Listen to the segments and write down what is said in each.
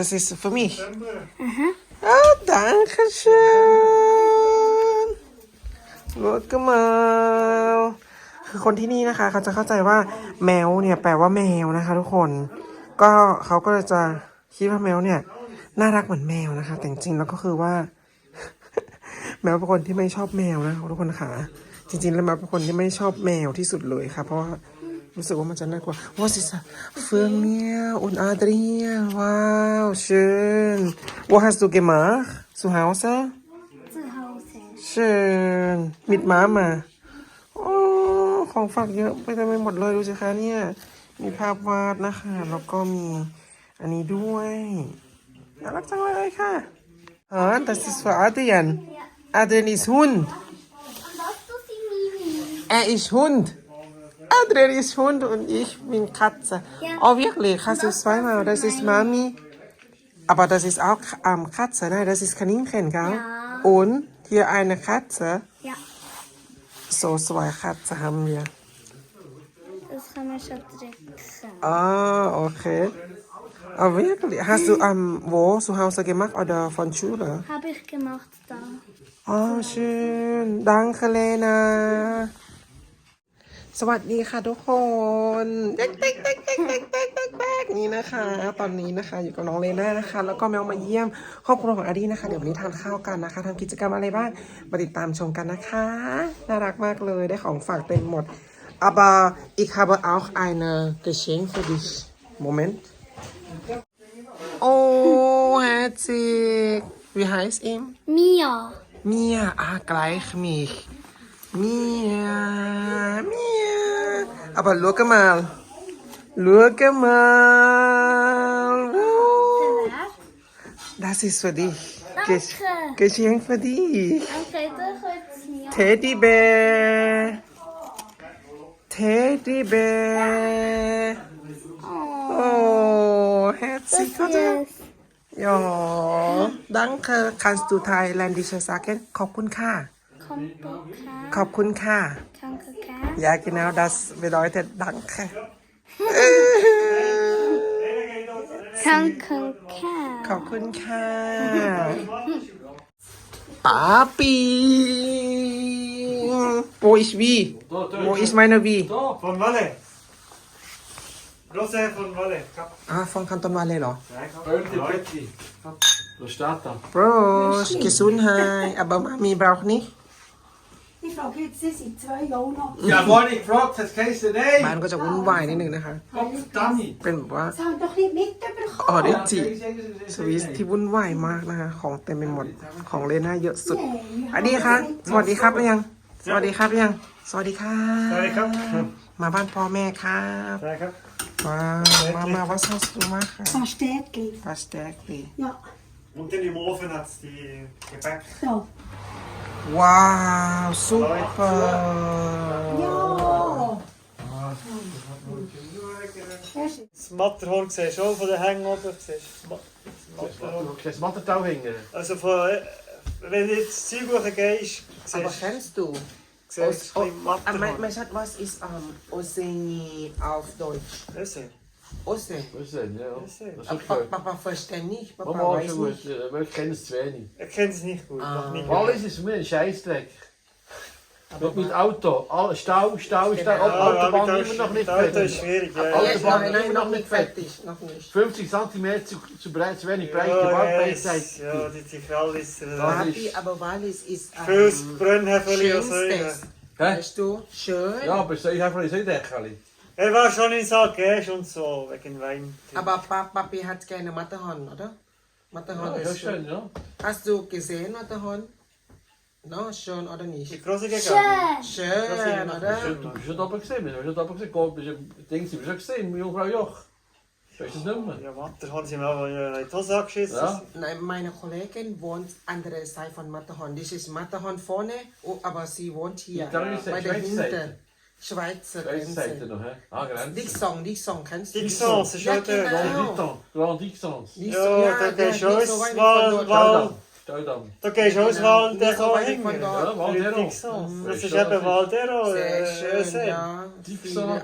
Das ist für mich. Ah, danke schön. Look mal คือคนที่นี่นะคะ เขาจะเข้าใจว่าแมวเนี่ย แปลว่าแมวนะคะ ทุกคน ก็เขาก็จะคิดว่าแมวเนี่ย น่ารักเหมือนแมวนะคะ แต่จริงๆแล้วก็คือว่า แมวเป็นคนที่ไม่ชอบแมวนะคะทุกคนค่ะ จริงๆ แล้วแมวเป็นคนที่ไม่ชอบแมวที่สุดเลยค่ะ เพราะว่า รู้สึกว่ามันจะน่ากลัวว่าสิสเฟืองเมียอุนอาเดรียว้าว schön wo hast du gemacht zu Hause Zu Hause. schön mit Mama โอ้ของฝากเยอะไปเต็มไปหมดเลยดูสิคะเนี่ยมีภาพวาดนะคะแล้วก็มีอันนี้ด้วยน่ารักจังเลยค่ะอ่า das ist für Adrian Adrian ist Hund Was du sie Mimi? er ist Hund Adrian ist Hund und ich bin Katze Ja. oh wirklich hast du zweimal das ist Mami aber das ist auch ähm, Katze nein das ist Kaninchen gell Ja. und hier eine Katze Ja, so zwei Katzen haben wir das kann man schon tricksen. Ah, okay. Ah, wirklich? Hast du ähm, wo zu Hause gemacht oder von Schule? Habe ich gemacht da. Oh, schön. Danke, Lena. สวัสดีค่ะทุกคนแด็กเด็กเด็กเด็กเด็กเด็กเด็กนี่นะคะ ตอนนี้นะคะ อยู่กับน้องเลน่านะคะ แล้วก็แมวมาเยี่ยมครอบครัวของอาดี้นะคะ เดี๋ยววันนี้ทานข้าวกันนะคะทำกิจกรรมอะไรบ้างมาติดตามชมกันนะคะ น่ารักมากเลยได้ของฝากเต็มหมด aber ich habe auch eine Geschenk für dich Moment oh herzig wie heißt ihm Mia Mia ah gleich mich Mia, Mia. Aber schau mal. Schau mal. Wow. Das ist für dich. Gesch Danke. Geschenk für dich. Danke, du kannst Mia. Teddybär. Teddybär. Oh, herzlich Das willkommen. ist Ja, danke. Kannst du thailändische sagen? ขอบคุณค่ะ ขอบ Komplika. คุณค่ะ Danke, Ka. Ja, genau, das bedeutet Danke. Danke, Ka. ขอบคุณค่ะป้าปีโ Wo ist wie Wo ist meine wie Von Walle. Rosé von Walle. Kap. อ่าฟังคำต้นวันเลยเหรอ Böldi, Betty. Was steht da? Prost Gesundheit aber Mami braucht nicht Ich frage jetzt, Sie sind zwei auch noch. Ja, vorhin gefragt, hat es geheißen, บ้าน nein. ก็จะวุ่นวายนิดนึงนะคะ Gott verdammt. เป็นแบบว่า Sie haben doch nicht mitbekommen. ออริจิ Ja, สวิสที่วุ่นวายมากนะคะ ของเต็มไปหมดของเลน่าเยอะสุดอันนี้คะสวัสดีครับหรือยัง สวัสดีครับหรือยัง สวัสดีครับ Sorry, Kap. มาบ้านพ่อแม่ครับ Sorry, Kap. ว้าวมามาวัดซาสุมากค่ะ Fast Städtli. ฟาสแตกดี Ja, Und dann im Ofen hat es die Gebäck. so. Wow, super. Ja. Das Matterhorn siehst du auch von den Hängen oben. Das hängen. Also von, wenn du jetzt Zeug gehst, siehst Aber kennst du? Siehst du oh, oh, man, sagt, was ist um, auf Deutsch? Was ist denn? Ja, das ist gehört. Papa versteht nicht Papa Mama, weiß schon gut. nicht Ja, Wir kennen es zu wenig. Er kennt es nicht gut. Ah. Noch nie Wallis ist mir ein Scheißdreck. Mit, mit Auto. Stau, Stau, Stau. Genau. Autobahn immer noch nicht das Auto ist fertig. schwierig. Ja, Autobahn nein, immer noch nicht nicht fertig noch nicht 50 cm zu, zu, breit, zu wenig breite Ja, ja, Bahnbreitseite. ist- ja, die, die Krall ist... Äh, Papi aber Wallis ist Fürs Brennhäferli und so. Hä? weißt du schön Ja, aber soll ich einfach nicht sagen? Er war schon in Sargesch und so, wegen Wein. aber Pa- Papi hat gerne Matterhorn oder Matterhorn Ja, ja, ist schön schön, ja. Hast du gesehen, Matterhorn? No, schön oder nicht? Die Große gegangen. Schön. Schön, Du oder? bist- Du bist schon oben gesehen, wir haben schon oben gesehen. Gott, bist du- Ding sind wir schon gesehen, Jungfrau Joch. Weißt du das nicht mehr? Ja, Matter haben sie mir aber in die Hose angeschissen. Ja. Nein, meine Kollegin wohnt andere Seite von Matterhorn. Das ist Matterhorn vorne, oh, aber sie wohnt hier. Die andere Seite, bei der Schweizer Hinter. Seite. Schweizer Grenze. sagt er noch, hä? Ah, Grenze. Dixon, Dixon, kennst du Dixons ist ja der. Grand Dixon. Grand Dixon. Ja, da gehst du aus, Wal, Wal. Da gehst du aus Waldero hin. Ja, Waldero. Das ist eben Waldero. Sehr schön, ja. Dixon.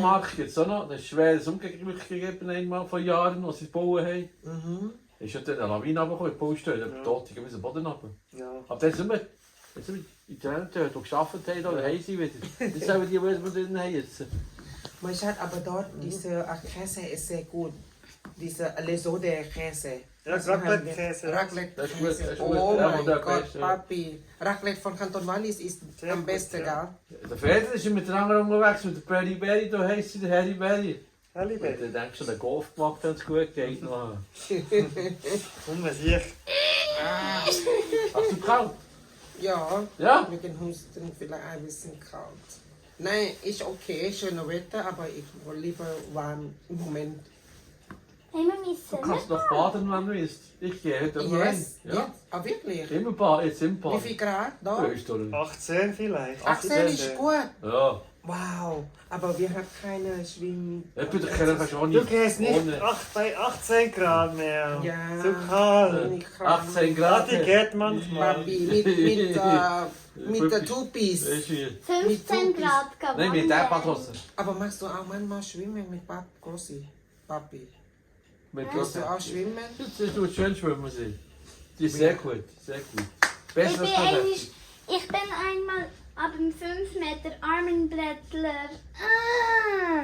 mach jetzt auch noch. Das schweres Umgekehrt gegeben, einmal vor Jahren, als sie bauen haben. Mhm. Ist ja dann eine Lawine runtergekommen, die Baustelle. Da hat die Boden runter. Ja. Aber das. Dann sind wir in die Hände, die gearbeitet haben, oder haben sie wieder. Das sind die, die wir drin haben jetzt. Mein Schatz, aber dort, diese äh, Käse ist sehr gut. Diese Leso de Käse. Ja, Das haben wir- Raclette-Käse. Raclette Das ist gut, das Käse. ist gut. Oh Ja, mein der Gott, Beste. Papi. Raclette von Kanton Wallis ist Sehr am gut, besten, ja. gell? Der Fred ist mit der anderen unterwegs, mit der Berry Berry, da heisst sie der Harry Berry. Halli, Und Baby. dann denkst du, der Golf gemacht, wenn es gut geht. noch. Komm, was ich. Hast du kalt? Ja, Ja? wegen Husten vielleicht ein bisschen kalt. Nein, ist okay, schönes Wetter, aber ich will lieber warm im Moment. Wir Du kannst noch baden, wenn du willst. Ich gehe heute rein. Yes, Ja. ja. Ah, wirklich? Immer baden, jetzt im Wie viel Grad da? Ja, ist doch nicht. 18 vielleicht. 18 ist gut. Ja. Wow, aber wir haben keine Schwimm... Ich bin doch keiner schon Du gehst nicht ohne. ach, bei 18 Grad mehr. Ja. Zu kalt. Ich kann- 18 Ja, Grad. die geht manchmal. Papi, mit, mit, äh, mit der Tupis. Ist viel. 15 Grad gehabt. Nein, mit der Patrose. Aber machst du auch manchmal schwimmen mit Pap Grossi? Papi. Mit Machst du auch schwimmen? Das tut schön schwimmen sie. Die ist sehr gut, sehr gut. Ich Besser bin, als eigentlich, Kadett. ich bin einmal ab dem 5 Meter Armenblättler. Ah.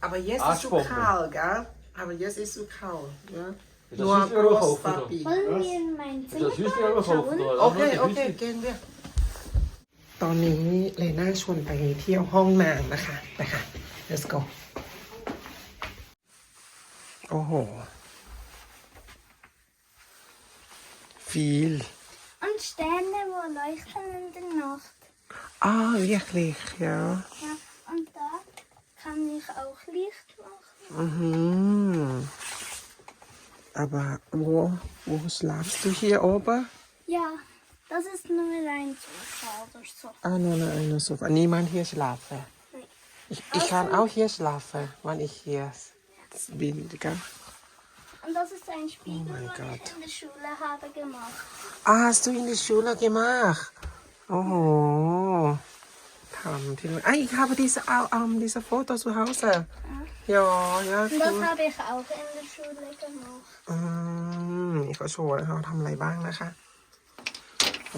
Aber jetzt ist so Arschbombe. kalt, gell? Aber jetzt ist so kalt, ja? Das Nur ist wieder groß, gekauft, oder? Papi. Wollen wir in mein Das Zimmer ist wieder gekauft, schauen? oder? โอเค โอเค เกณฑ์เรียกตอนนี้เลน่าชวนไปเที่ยวห้องน้ำนะคะ ไปค่ะ let's go โอ้โห viel Und Sterne, wo leuchten in der Nacht. ah wirklich ja Ja, und da kann ich auch Licht machen. mhm. aber wo wo schlafst du hier oben Ja, das ist nur ein Sofa oder so. ah nur eine Sofa niemand hier schlafen Nein. ich, ich kann auch hier schlafen wenn ich hier bin gell? Und das ist ein Spiegel, Oh Gott. ich in der Schule habe gemacht. Ah, hast du in der Schule gemacht? Oh. Haben die- Ah, ich habe diese, Au- ähm, diese Fotos zu Hause. Ja, ja, Und das cool. habe ich auch in der Schule gemacht. อืมนี่เขาโชว์นะคะว่าทำอะไรบ้างนะคะ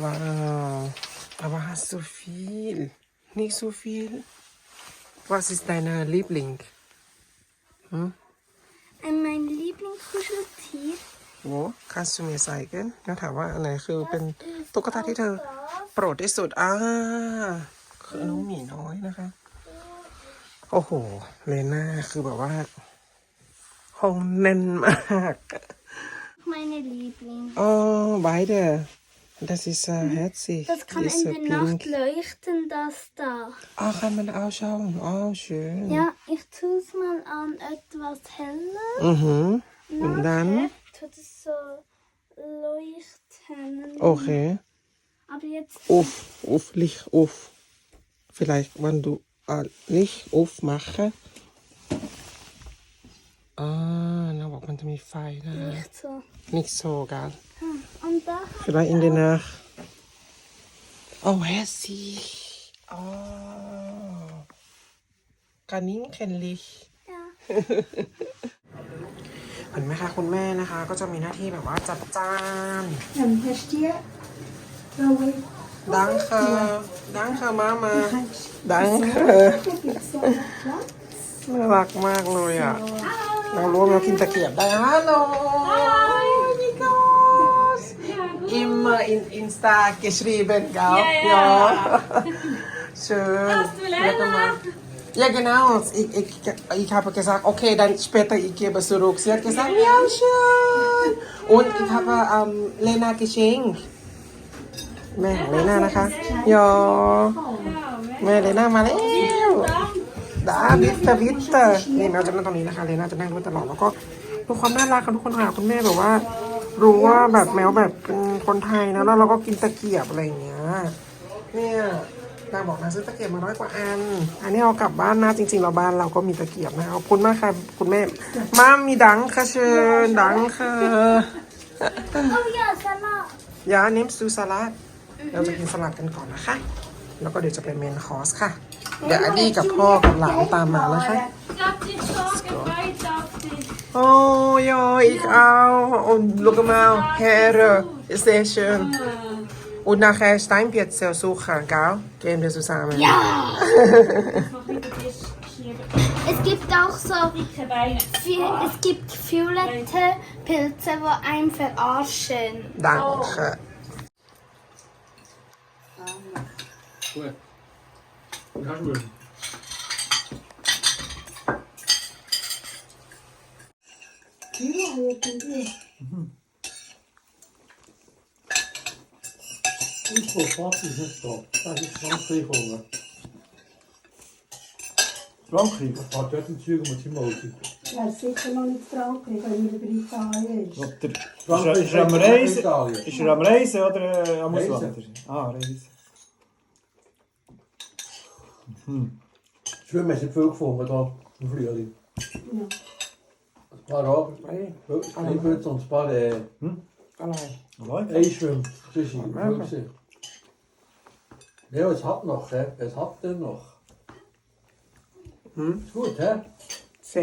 ว้าว aber hast du viel nicht so viel was ist deine Liebling Und mein Lieblingskuscheltier โว้คัส du mir zeigen แล้วถามว่าอันไหนคือเป็นตุ๊กตาที่เธอ โปรดที่สุด อ่า คือน้องหมีน้อยนะคะ โอ้โห เลน่าคือแบบว่า ห้องแน่นมาก meine Liebling. Oh, beide. Das ist äh, herzig. Das kann in Diese der Nacht leuchten, das da. Ah, kann man ausschauen. Oh, schön. Ja, ich tue es mal an etwas heller. Mhm. Und dann? Nachher tut es so leuchten. Okay. Aber jetzt Uff, uff, Licht, uff. Vielleicht, wenn du äh, Licht aufmachen. Ah, na, บอกมันจะมีไฟนะ nicht so. Nicht so, gell? Und da Vielleicht in der Nacht. Oh, hässlich. Oh. Kaninchenlicht. ja. เห็นไหมคะคุณแม่นะคะ ก็จะมีหน้าที่แบบว่าจัดจาน Dann hast du hier blaue ดังค่ะดังค่ะมามาดังค่ะ gibt's da noch Platz? น่ารักมากเลยอะ เรารู้ว่าเรากินตะเกียบได้ฮัลโหลมิโกส immer in Insta geschrieben gell ja schön Warte mal. Ja, genau. Ich, ich, ich habe gesagt, okay, dann später ich gebe zurück. Sie hat gesagt, ja, schön. Und ich habe ähm, Lena geschenkt. แม่ของเลน่านะคะยอแม่เลน่ามาแล้วดาวิตเตอร์วิตเตอร์นี่แมวจะนั่งตรงนี้นะคะเลน่าจะนั่งด้วยตลอดแล้วก็ดูความน่ารักของทุกคนค่ะคุณแม่แบบว่า รู้ว่าแบบแมวแบบเป็นคนไทยนะแล้วเราก็กินตะเกียบอะไรอย่างเงี้ยเนี่ย นางบอกนางซื้อตะเกียบมาร้อยกว่าอัน อันนี้เอากลับบ้านนะจริงๆเราบ้านเราก็มีตะเกียบนะขอบคุณมากค่ะคุณแม่มามีดังค่ะเชิญดังค่ะ Oh ja, Salat. ยาเนมซูสลัดเราจะกินสลัดกันก่อนนะคะ แล้วก็เดี๋ยวจะเป็นเมนคอร์สค่ะ เดี๋ยวอดีกับพ่อกับหลานตามมานะคะ Dat is zaken bij dat is. โอ้ยอีกเอาโอ้ลูกมาเฮเรสเตชันอุ ณาแคสไตน์เปียดเซลซูค่ะก้าวเกมเดซูซามัน Ja! Es gibt auch so. vi- Es gibt violette Pilze, die einen verarschen. ดังค่ะ Goed. Ja, goed. นี่ว่าอะไรกันเนี่ย Niet voor vast is het top. Dat is Frankrijk honger. Frankrijk, dat gaat uit natuurlijk met die motie. Er ist sicher noch nicht Frankreich, wenn er über Italien ist. Wat er, Frankrijk is er am Reisen? Italië. Is er am Reisen oder äh, am Reisen. Auswandern? Ah, Reisen. Zwemmen is het veel gevonden dan een vliegtuig. Ja. Een paar op. เฮ้ย Een punt ons paar eh, อะ ไร Mooi. ijswem. Tussen die Nee, het had nog, hè. Het had er nog. Hm? Is goed, hè? เซ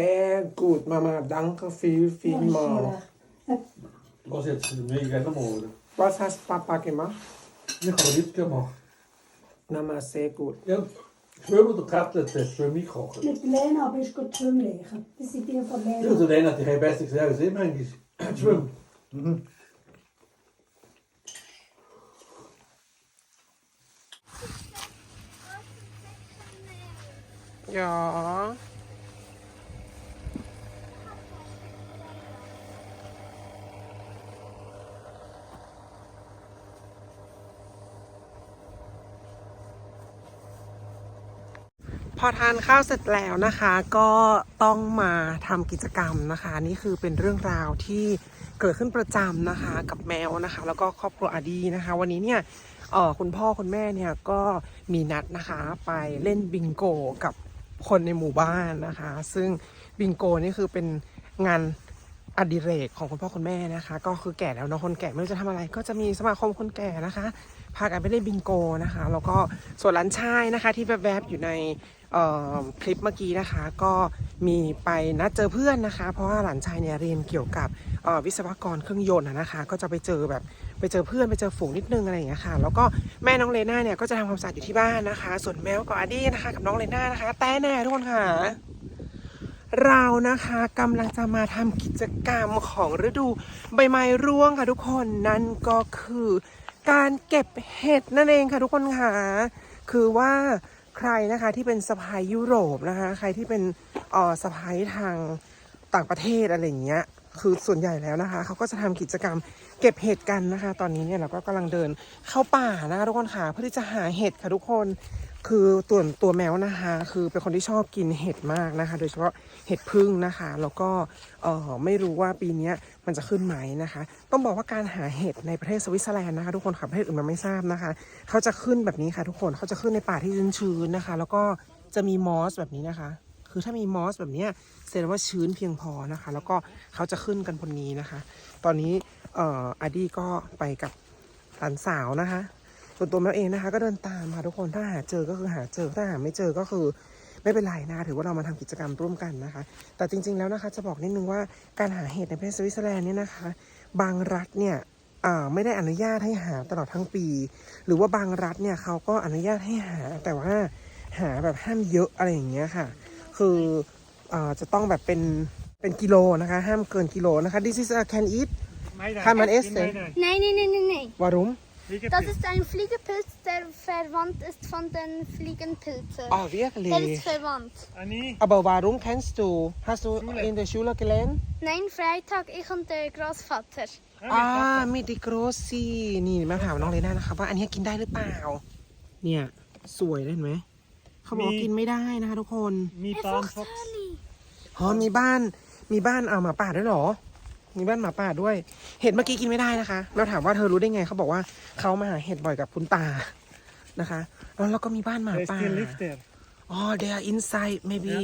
กูดมามาดังก็ฟิลฟิล Ja, มอ is ล hier recht. Het was jetzt mega geworden. ว่าซัสปาปาเกมะ Nu gaan we dit gemaakt. นามาเซกูด Ja, zwemmen de katten, het is voor mij kochen. Mit Lena bist du gut schwimmleichen. Das sind die von Ja, Lena. zo denk dat hij geen beste gezegd is, hè, manchmal. Zwemmen. หยอพอทานข้าวเสร็จแล้วนะคะก็ต้องมาทำกิจกรรมนะคะ นี่คือเป็นเรื่องราวที่เกิดขึ้นประจำนะคะกับแมวนะคะ แล้วก็ครอบครัวอาดีนะคะ วันนี้เนี่ยออคุณพ่อคุณแม่เนี่ยก็มีนัดนะคะไปเล่นบิงโกกับ คนในหมู่บ้านนะคะ ซึ่งบิงโกนี่คือเป็นงานอดิเรกของคุณพ่อคุณแม่นะคะ ก็คือแก่แล้วเนาะคนแก่ไม่รู้จะทำอะไร ก็จะมีสมาคมคนแก่นะคะพากันไปเล่นบิงโกนะคะ แล้วก็ส่วนร้านชายนะคะที่แวบๆอยู่ในเอ่อคลิปเมื่อกี้นะคะ ก็ มีไปนัดเจอเพื่อนนะคะ เพราะว่าหลานชายเนี่ยเรียนเกี่ยวกับวิศวกรเครื่องยนต์นะคะ ก็จะไปเจอแบบไปเจอเพื่อนไปเจอฝูงนิดนึงอะไรอย่างเงี้ยค่ะ แล้วก็แม่น้องเลน่าเนี่ยก็จะทำความสะอาดอยู่ที่บ้านนะคะ ส่วนแมวกับอาดี้นะคะกับน้องเลน่านะคะ แต่แน่ทุกคนค่ะเรานะคะกำลังจะมาทำกิจกรรมของฤดูใบไม้ร่วงค่ะทุกคนนั่นก็คือการเก็บเห็ดนั่นเองค่ะทุกคนค่ะคือว่า ใครนะคะที่เป็นสะพายยุโรปนะคะ ใครที่เป็นออสะพายทางต่างประเทศอะไรอย่างเงี้ยคือส่วนใหญ่แล้วนะคะเขาก็จะทำกิจกรรมเก็บเห็ดกันนะคะ ตอนนี้เนี่ยเราก็กำลังเดินเข้าป่านะคะทุกคนค่ะเพื่อที่จะหาเห็ดค่ะทุกคน คือตัวตัวแมวนะคะ คือเป็นคนที่ชอบกินเห็ดมากนะคะ โดยเฉพาะ เห็ดพึ่งนะคะ แล้วก็เออไม่รู้ว่าปีนี้มันจะขึ้นไหมนะคะ ต้องบอกว่าการหาเห็ดในประเทศสวิตเซอร์แลนด์นะคะ ทุกคนค่ะประเทศอื่นมันไม่ทราบนะคะ เขาจะขึ้นแบบนี้ค่ะทุกคนเขาจะขึ้นในป่าที่ชื้นๆนะคะ แล้วก็จะมีมอสแบบนี้นะคะคือถ้ามีมอสแบบนี้แสดงว่าชื้นเพียงพอนะคะ แล้วก็เขาจะขึ้นกันบนนี้นะคะ ตอนนี้เอ่ออดีก็ไปกับหลานสาวนะคะ ส่วนตัวแมวเองนะคะ ก็เดินตามค่ะทุกคนถ้าหาเจอก็คือหาเจอถ้าหาไม่เจอก็คือ ไม่เป็นไรนะคะถือว่าเรามาทำกิจกรรมร่วมกันนะคะ แต่จริง ๆแล้วนะคะจะบอกนิดนึงว่าการหาเห็ดในประเทศสวิตเซอร์แลนด์เนี่ยนะคะ บางรัฐเนี่ยอ่าไม่ได้อนุญาตให้หาตลอดทั้งปี หรือว่าบางรัฐเนี่ยเขาก็อนุญาตให้หา แต่ว่าหาแบบห้ามเยอะอะไรอย่างเงี้ยค่ะ คืออาจะต้องแบบเป็นเป็นกิโลนะคะ ห้ามเกินกิโลนะคะ this is a can eat Kann man essen? Nee, nee, nee, nee, nee. Warum Das ist ein Fliegenpilz, der verwandt ist von den Fliegenpilzen. oh wirklich Der ist verwandt. Annie? Aber warum kennst du? Hast du in der Schule gelernt? Nein, Freitag, ich und der Großvater. อ่ามีดิโกรซีนี่มาถามน้องเลยน่านะคะว่าอันนี้กินได้หรือเปล่า เนี่ย สวยเลยเห็นไหมเขาบอกว่ากินไม่ได้นะคะทุกคน Mi Bahnfox. Ellie. อ๋อมีบ้านมีบ้านเอาหมาป่าด้วยเหรอ มีบ้านหมาป่าด้วย เห็ดเมื่อกี้กินไม่ได้นะคะ เราถามว่าเธอรู้ได้ไงเขาบอกว่าเขามาหาเห็ดบ่อยกับคุณตานะคะ แล้วเราก็มีบ้านหมา Wer ist ป่า hier lift der? อ๋อ they are inside maybe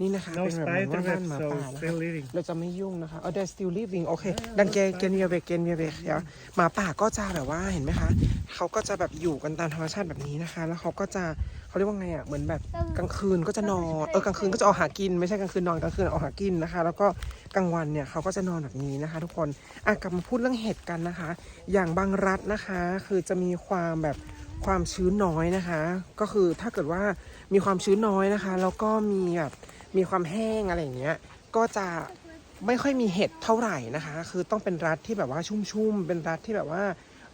นี่นะคะ No เป็นแบบเหมือนว่าบ้าน spider หมา web, ป่า so นะคะ still living. เราจะไม่ยุ่งนะคะเออ they're still living โอเค ดันเกเกนเวียเบกเกนเวียเบกเดี๋ยวหมาป่าก็จะแบบว่าเห็นไหมคะ เขาก็จะแบบอยู่กันตามธรรมชาติแบบนี้นะคะ แล้วเขาก็จะเขาเรียกว่าไงอะ เหมือนแบบกลางคืนก็จะนอน เออกลางคืนก็จะออกหากิน ไม่ใช่กลางคืนนอนกลางคืนออกหากินนะคะ แล้วก็กลางวันเนี่ยเขาก็จะนอนแบบนี้นะคะ ทุกคนอะกลับมาพูดเรื่องเห็ดกันนะคะ อย่างบางรัฐนะคะ คือจะมีความแบบความชื้นน้อยนะคะ ก็คือถ้าเกิดว่ามีความชื้นน้อยนะคะ แล้วก็มีแบบ มีความแห้งอะไรอย่างเงี้ย ก็จะไม่ค่อยมีเห็ดเท่าไหร่นะคะ คือต้องเป็นรัฐที่แบบว่าชุ่มๆ เป็นรัฐที่แบบว่า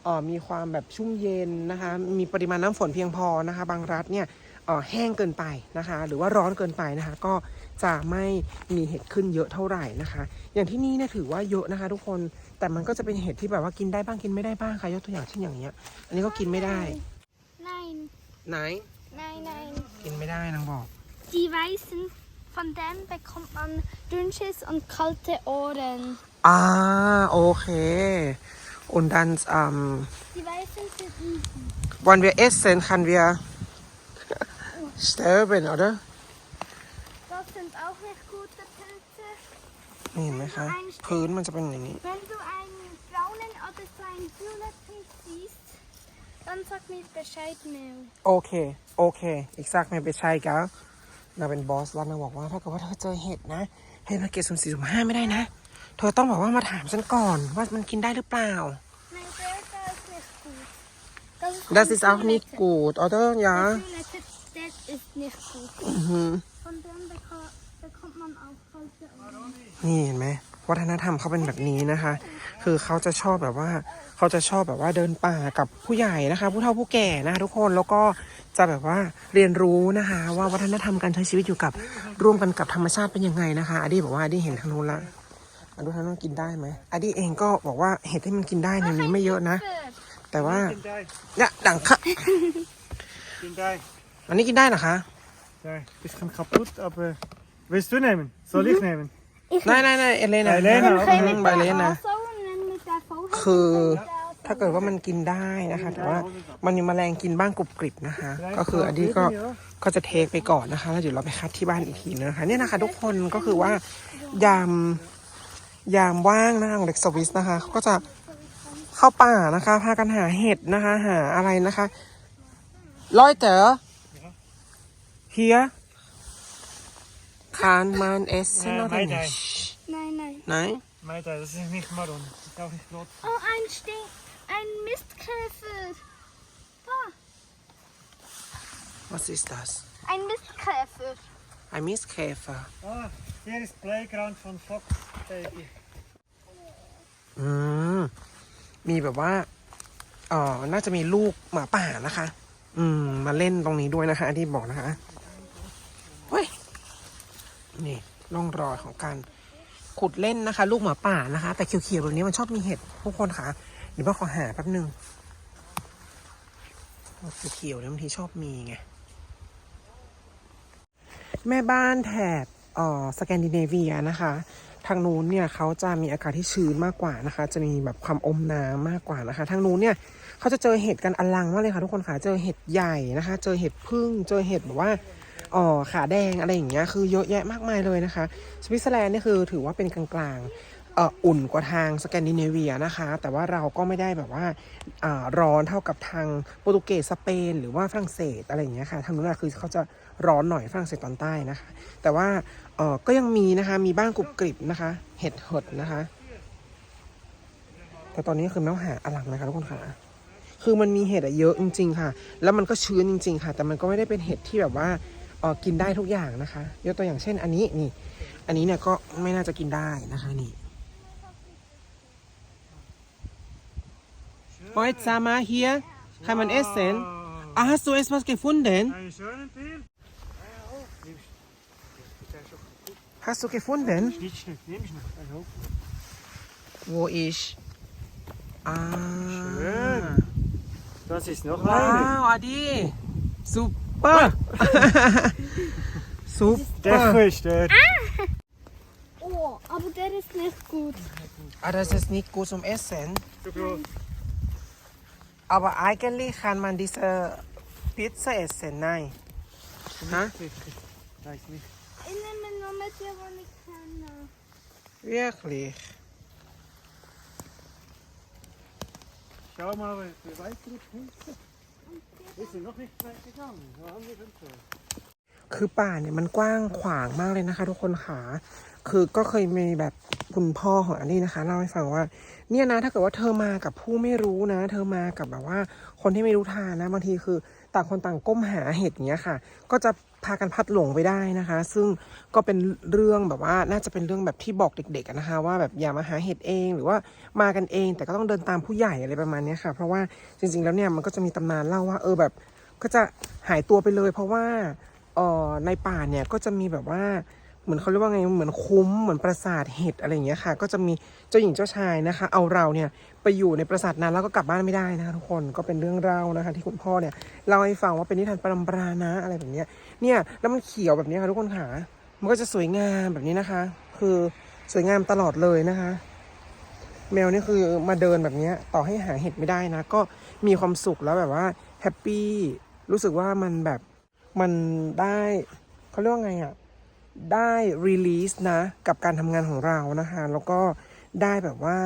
เอ่อมีความแบบชุ่มเย็นนะคะ มีปริมาณน้ำฝนเพียงพอนะคะ บางรัฐเนี่ยเอ่อแห้งเกินไปนะคะ หรือว่าร้อนเกินไปนะคะ ก็จะไม่มีเห็ดขึ้นเยอะเท่าไหร่นะคะ อย่างที่นี่เนี่ยถือว่าเยอะนะคะ ทุกคน แต่มันก็จะเป็นเห็ดที่แบบว่ากินได้บ้างกินไม่ได้บ้างค่ะ ยกตัวอย่างเช่นอย่างเงี้ย อันนี้ก็กินไม่ได้ Nein, ไหน nein, nein. กินไม่ได้นางบอก Die weißen, von denen bekommt man Dünnschiss und kalte Ohren. อ่าโอเค und dann ähm, Die weißen sind wollen wir essen kann wir sterben oder Das sind auch nicht gute Pilze. นี่เห็นไหมคะ พื้นมันจะเป็นอย่างนี้ Wenn du einen braunen oder so einen violetten siehst, dann sag mir Bescheid, Mel. โอเค โอเค อีกสักไม่ไปใช่กะ นางเป็นบอสแล้วนางบอกว่าถ้าเกิดว่าเธอเจอเห็ดนะให้มาเก็บสุ่มสี่สุ่มห้าไม่ได้นะ เธอต้องบอกว่ามาถามฉันก่อนว่ามันกินได้หรือเปล่า Nein, der da ist nicht gut. Das ist, Das ein ist auch nicht Violette. gut oder ja Der violette, der ist nicht gut. อือหือ Von dem beko- bekommt man auch kalte Ohren. นี่เห็นไหมวัฒนธรรมเขาเป็นแบบนี้นะคะ คือเขาจะชอบแบบว่า เขาจะชอบแบบว่าเดินป่ากับผู้ใหญ่นะคะ ผู้เฒ่าผู้แก่นะคะทุกคนแล้วก็จะแบบว่าเรียนรู้นะคะ ว่าวัฒนธรรมการใช้ชีวิตอยู่กับร่วมกันกับธรรมชาติเป็นยังไงนะคะอดีบอกว่าอดีเห็นทางนู้นละอดีทางนู้นกินได้ไหมอดีเองก็บอกว่าเห็ดที่มันกินได้เนี่ยมีไม่เยอะนะ แต่ว่า Kindai, เนี่ยดังค่ะ Kindai. อันนี้กินได้เหรอคะ Ja, bisschen kaputt, aber willst du nehmen? Soll ich nehmen? ได้ได้ได้เอเลนะเอเลนะอืมใบเลนะ Also, und dann mit der Vorhaut. คือ ถ้าเกิดว่ามันกินได้นะคะ แต่ว่ามันมีแมลงกินบ้างกรุบกริบนะคะ ก็คืออันนี้ก็ก็จะเทคไปก่อนนะคะ แล้วเดี๋ยวเราไปคัดที่บ้านอีกทีนึงนะคะ เนี่ยนะคะ ทุกคนก็คือว่ายามยามว่างนะคะของเด็กสวิสนะคะเขาก็จะเข้าป่านะคะ พากันหาเห็ดนะคะ หาอะไรนะคะร้อยเต๋อเฮียคานมันเอสเซนอ Ja, ร์ Maidai. Nein, nein. ไหน Maida, das ist nicht Maron. Das ist auch nicht rot. Oh, ein Stink. Ein Mistkäfer. Da. was ist das Ein Mistkäfer. ein Mistkäfer Ah, hier ist Playground von Fox Baby. อืม มีแบบว่าเออน่าจะมีลูกหมาป่านะคะ อืม มาเล่นตรงนี้ด้วยนะคะ ที่บอกนะคะ เฮ้ย นี่ร่องรอยของการขุดเล่นนะคะ ลูกหมาป่านะคะ แต่เขียวๆแบบนี้มันชอบมีเห็ดทุกคนค่ะ เดี๋ยวพ่อขอหาแป๊บหนึ่งสีเขียวเนี่ยบางทีชอบมีไง แม่บ้านแถบเอ่อสแกนดิเนเวียนะคะ ทางนู้นเนี่ยเขาจะมีอากาศที่ชื้นมากกว่านะคะ จะมีแบบความอมน้ำมากกว่านะคะ ทางนู้นเนี่ยเขาจะเจอเห็ดกันอลังมากเลยค่ะทุกคนค่ะ เจอเห็ดใหญ่นะคะ เจอเห็ดพึ่ง เจอเห็ดแบบว่าอ๋อขาแดงอะไรอย่างเงี้ย คือเยอะแยะมากมายเลยนะคะ สวิตเซอร์แลนด์เนี่ยคือถือว่าเป็นกลางๆ อุ่นกว่าทางสแกนดิเนเวียนะคะ แต่ว่าเราก็ไม่ได้แบบว่าร้อนเท่ากับทางโปรตุเกสสเปน หรือว่าฝรั่งเศสอะไรอย่างเงี้ยค่ะทางนู้นคือเขาจะร้อนหน่อยฝรั่งเศสตอนใต้นะคะ แต่ว่าก็ยังมีนะคะมีบ้างกรุบกริบนะคะ เห็ดหดนะคะ แต่ตอนนี้คือไม่ต้องหาอลังนะคะทุกคนค่ะคือมันมีเห็ดอะเยอะจริง ๆ ค่ะ แล้วมันก็ชื้นจริง ๆ ค่ะ แต่มันก็ไม่ได้เป็นเห็ดที่แบบว่าออกินได้ทุกอย่างนะคะ ยกตัวอย่างเช่นอันนี้นี่ อันนี้เนี่ยก็ไม่น่าจะกินได้นะคะนี่ Mal hier, kann man essen? Ah, hast du etwas gefunden? Einen schönen Bild. Hast du gefunden? Wo ich? Ah. Schön. Das ist noch eine. Wow, Adi. Super. Der Super. Fisch, der. Oh, aber der ist nicht gut. Ah, das ist nicht gut zum Essen. Zu groß. Aber eigentlich kann man diese Pizza essen. Nein. Nicht. Ich nehme nur mit dir, wo ich kann. wirklich Schau mal, wie weit du hinten. Wir sind noch nicht weit gegangen. Wo haben wir denn schon? คือป่าเนี่ยมันกว้างขวางมากเลยนะคะ ทุกคนค่ะ คือก็เคยมีแบบคุณพ่อของอันนี้นะคะเล่าให้ฟังว่า เนี่ยนะถ้าเกิดว่าเธอมากับผู้ไม่รู้นะ เธอมากับแบบว่า คนที่ไม่รู้ทางนะบางทีคือต่างคนต่างก้มหาเห็ดอย่างเงี้ยค่ะ ก็จะพากันพัดหลงไปได้นะคะ ซึ่งก็เป็นเรื่องแบบว่าน่าจะเป็นเรื่องแบบที่บอกเด็กๆนะคะ ว่าแบบอย่ามาหาเห็ดเองหรือว่ามากันเอง แต่ก็ต้องเดินตามผู้ใหญ่อะไรประมาณนี้ค่ะ เพราะว่าจริงๆแล้วเนี่ยมันก็จะมีตำนานเล่าว่า เออแบบ ก็จะหายตัวไปเลย เพราะว่า เอ่อในป่าเนี่ยก็จะมีแบบว่าเหมือนเขาเรียกว่าไงเหมือนคุ้มเหมือนปราสาทเห็ดอะไรอย่างเงี้ยค่ะ ก็จะมีเจ้าหญิงเจ้าชายนะคะ เอาเราเนี่ยไปอยู่ในปราสาทนั้นแล้วก็กลับบ้านไม่ได้นะคะทุกคนก็เป็นเรื่องเล่านะคะ ที่คุณพ่อเนี่ยเล่าให้ฟังว่าเป็นนิทานปรำปรานะอะไรแบบเนี้ยเนี่ยแล้วมันเขียวแบบนี้ค่ะทุกคนค่ะมันก็จะสวยงามแบบนี้นะคะ คือสวยงามตลอดเลยนะคะ แมวนี่คือมาเดินแบบเนี้ยต่อให้หาเห็ดไม่ได้นะ ก็มีความสุขแล้วแบบว่าแฮปปี้รู้สึกว่ามันแบบ มันได้เขาเรียกว่าไงอะ่ะ ได้รีลีสนะ กับการทำงานของเรานะคะ แล้วก็ได้แบบว่า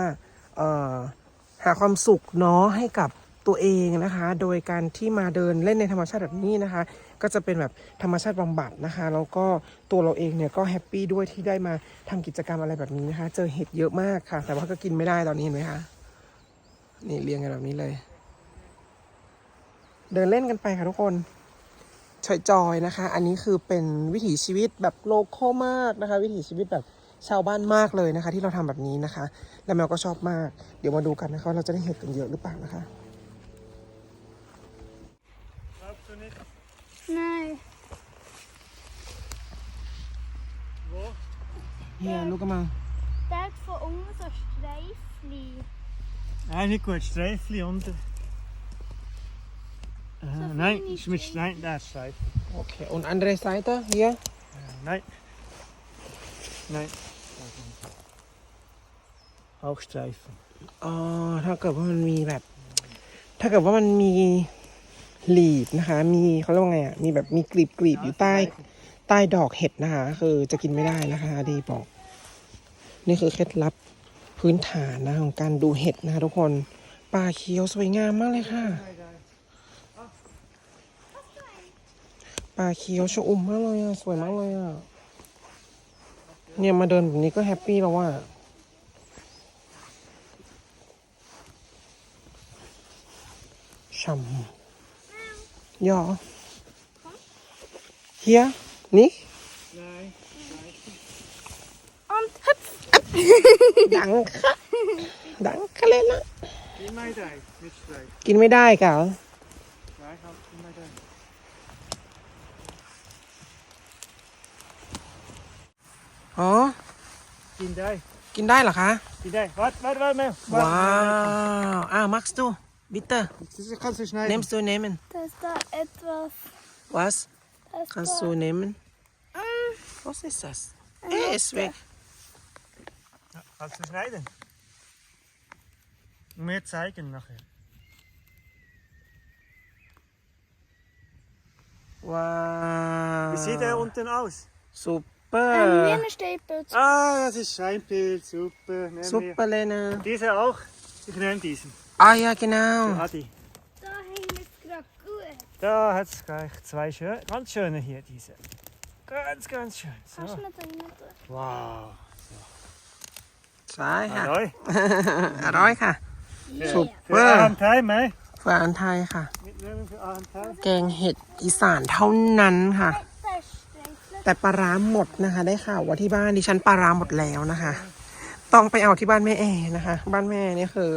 หาความสุขเนาะให้กับตัวเองนะคะ โดยการที่มาเดินเล่นในธรรมชาติแบบนี้นะคะ ก็จะเป็นแบบธรรมชาติบำบัดนะคะ แล้วก็ตัวเราเองเนี่ยก็แฮปปี้ด้วยที่ได้มาทำกิจกรรมอะไรแบบนี้นะคะ เจอเห็ดเยอะมากค่ะ แต่ว่าก็กินไม่ได้ตอนนี้เห็นไหมคะ นี่เรียงกันแบบนี้เลย เดินเล่นกันไปค่ะทุกคน จอยๆนะคะ อันนี้คือเป็นวิถีชีวิตแบบโลคอลมากนะคะ วิถีชีวิตแบบชาวบ้านมากเลยนะคะ ที่เราทำแบบนี้นะคะ แล้วแมวก็ชอบมาก เดี๋ยวมาดูกันนะคะว่าเราจะได้เห็ดกันเยอะหรือเปล่านะคะ Glaubst du nicht? Nein. Wo? เฮียลูกก็มา Dort von unten so Streifli. Nein, nicht gut. Streifli unter. Äh, So nein, feine ist mit Streif. Nein, Streif. โอเคอุนอันเดรไซเตอร์เฮีย Äh, nein. Nein. Auch Streifen. อ๋อถ้าเกิดว่ามันมีแบบ ถ้าเกิดว่ามันมีหลีบนะคะ มีเขาเรียกว่าไงอะ มีแบบมีกลีบกลีบๆอยู่ใต้ ใต้ดอกเห็ดนะคะ คือจะกินไม่ได้นะคะอดีบอก นี่คือเคล็ดลับพื้นฐานนะของการดูเห็ดนะคะทุกคน ป่าเขียวสวยงามมากเลยค่ะ ป่าเขียวชอุ่มมากเลยอะ สวยมากเลยอะ เนี่ยมาเดินแบบนี้ก็แฮปปี้แล้วว่าช่ำ ja hier nicht Nein. Und hüpf! danke danke Lena Gib mal da. Mit Streif. กินไม่ได้กะ Nein, halt, gib mal da. อ๋อ Gib da. กินได้เหรอคะ Gib da. Warte, warte, warte, Mel. ว้าวอ่า magst du bitte Das kannst du schneiden. nimmst du nehmen Da ist da etwas. was Da ist kannst da. du nehmen Mm, was ist das eh ist weg Ja, Kannst du schneiden? Und mir zeigen nachher. ว้าว Wie sieht er unten aus? ähm, wie super eine Steinpilz. Ah, das ist Scheinpilz. Super. Nehmen super Lena wir. Dieser auch? Ich nehme diesen. ah ja genau Adi. Da hängt es gerade gut. Da hat es gleich zwei schön, ganz schöne hier, diese. Ganz, ganz schön. Kannst So. du nicht rein tun? Wow. ใช่ค่ะ Hallo. อร่อยค่ะ สุป Yeah. เปอ Für ร์ Arntheim, eh? เฟื่ออันไทยค่ะ Mitnehmen für Arntheim. แกงเห็ดอีสานเท่านั้นค่ะ Da ist Streifel. แต่ปลาร้าหมดนะคะ ได้ข่าวว่าที่บ้านดิฉันปลาร้าหมดแล้วนะคะ ต้องไปเอาที่บ้านแม่แอนะคะ บ้านแม่เนี่ยคือ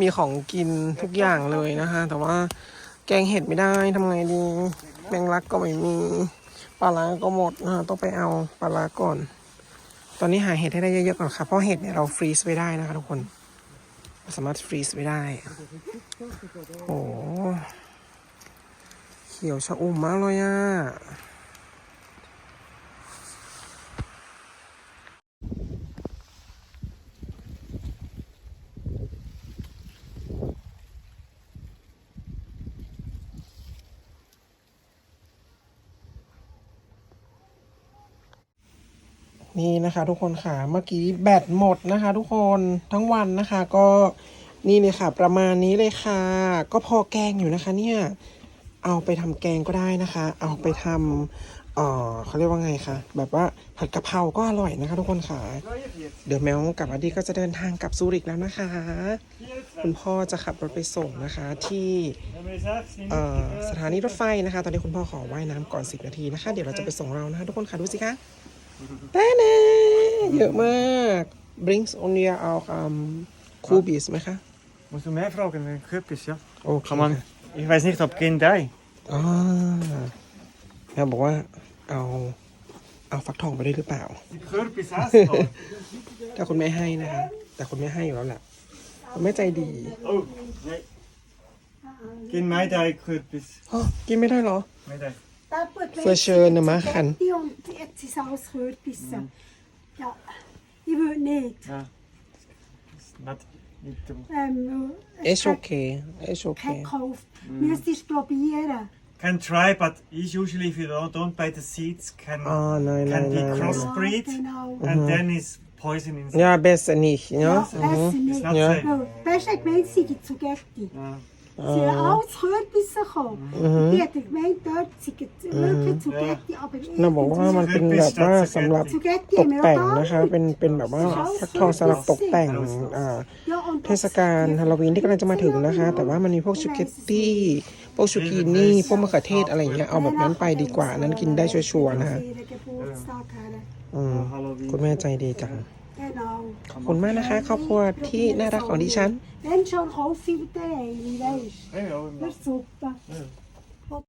มีของกินทุกอย่างเลยนะคะ แต่ว่าแกงเห็ดไม่ได้ทำไงดีแมงลักก็ไม่มีปลาร้าก็หมดนะคะต้องไปเอาปลาร้าก่อน ตอนนี้หาเห็ดให้ได้เยอะๆก่อนค่ะเพราะเห็ดเนี่ยเราฟรีซไว้ได้นะคะทุกคนสามารถฟรีซไว้ได้โอ้เขียวชะอุ่มมากเลยอะ นี่นะคะทุกคนค่ะ เมื่อกี้แบตหมดนะคะ ทุกคนทั้งวันนะคะก็นี่เลยค่ะ ประมาณนี้เลยค่ะ ก็พอแกงอยู่นะคะ เนี่ยเอาไปทำแกงก็ได้นะคะ เอาไปทำเอ่อเขาเรียกว่าไงคะแบบว่าผัดกะเพราก็อร่อยนะคะ ทุกคนค่ะ เดี๋ยวแมวกับอดีก็จะเดินทางกลับซูริกแล้วนะคะ คุณพ่อจะขับรถไปส่งนะคะ ที่สถานีรถไฟนะคะ ตอนนี้คุณพ่อขอว่ายน้ำก่อน 10 นาทีนะคะ เดี๋ยวเราจะไปส่งเรานะคะ ทุกคนค่ะดูสิคะ แน่แน่เยอะมาก brings only auch um, Kubis ไหมคะ Musst du mehr fragen, wenn Kürbis, ja? โอเค Kann man, ich weiß nicht, ob Gendei. อ่าแม่บอกว่าเอาเอาฟักทองไปด้วยหรือเปล่า Die Kürbis essbar. ถ้าคุณแม่ให้นะคะ แต่คุณแม่ให้อยู่แล้วแหละคุณแม่ใจดี oh, nee. Genmeidei Kürbis. อ๋อกินไม่ได้เหรอ Meidei. Für schöne machen. Und jetzt ist alles Kürbisse. Ja, ich würde nicht. Ja. Das ist nicht, nicht so. Ähm, ist okay ist okay Kein Kauf. Müsstest du probieren. Can try, but usually if you don't, don't buy the seeds, can, อ๋อ nein can nein be nein crossbreed, Ja, genau. and then is poison inside. ja besser nicht Ja, ja besser It's nicht. Ja. ich gemeint, sie gibt Zugetti. Ja. Sie sind alles Kürbisse gekommen. Die hat gemeint, dort sind wirklich Zugetti, aber น่าบอกว่ามันเป็นแบบว่าสำหรับ Zugetti ตก haben wir แต่ง auch นะคะ da. เป็นเป็นแบบว่าฟักทองสำหรับตกแต่งอ่า Ja, und เทศกาลฮาโลวีนที่กำลังจะมาถึงนะคะ แต่ว่ามันมีพวกชูเกตตี้พวกชูกินี่พวกมะเขือเทศอะไรอย่างเงี้ยเอาแบบนั้นไปดีกว่านั้นกินได้ชัวร์ๆนะคะ Ihren Geburtstag her. อืม Halloween. คุณแม่ใจดีจัง Genau. ขอบคุณมากนะคะครอบครัวที่น่ารักของดิฉัน Wenn schon, kaufe ich dir eine, weißt du? Ja, ja, Das ist super.